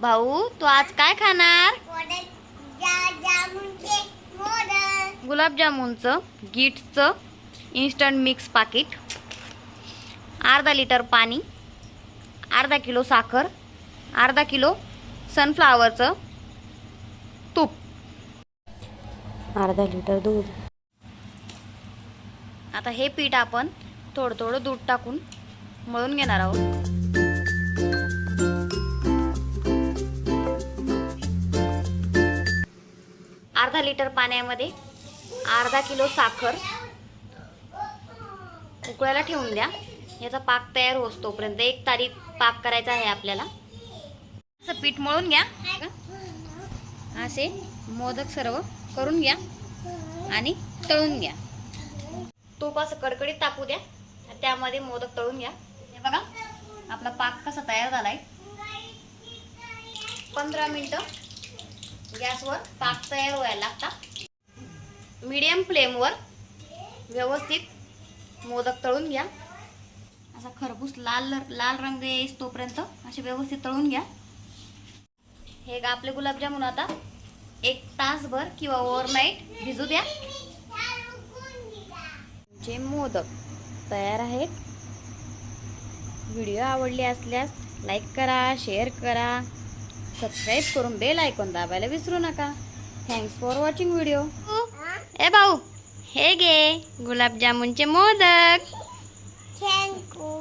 भाऊ तू आज काय खाणार? गुलाबजामुनचं गिट्सचं इन्स्टंट मिक्स पाकिट अर्धा लिटर पाणी अर्धा किलो साखर अर्धा किलो सनफ्लावरचं तूप. अर्धा लिटर दूध. आता हे पीठ आपण थोडं थोडं दूध टाकून मळून घेणार आहोत. अर्धा लिटर पाण्यामध्ये अर्धा किलो साखर उकळायला ठेवून द्या. याचा पाक तयार होस तोपर्यंत एक तारीख पाक करायचा आहे आपल्याला. असं पीठ मळून घ्या. असे मोदक सर्व करून घ्या आणि तळून घ्या. तूप असं कडकडीत टाकू द्या. त्यामध्ये मोदक तळून घ्या. हे बघा आपला पाक कसा तयार झालाय. पंधरा मिनटं गॅसवर पाक तयार व्हायला लागतात मीडियम फ्लेमवर व्यवस्थित मोदक तळून घ्या. असा खरपूस लाल लाल रंग येईस तोपर्यंत असे व्यवस्थित तळून घ्या. हे गा आपले गुलाबजामुन आता एक तासभर किंवा ओव्हरनाईट भिजू द्या. जे मोदक तयार आहेत व्हिडिओ आवडले असल्यास लाईक करा शेअर करा. सबस्क्राईब करून बेल आयकॉन दाबायला विसरू नका. थँक्स फॉर वॉचिंग व्हिडिओ ए भाऊ हे घे गुलाबजामुनचे मोदक. थँक्यू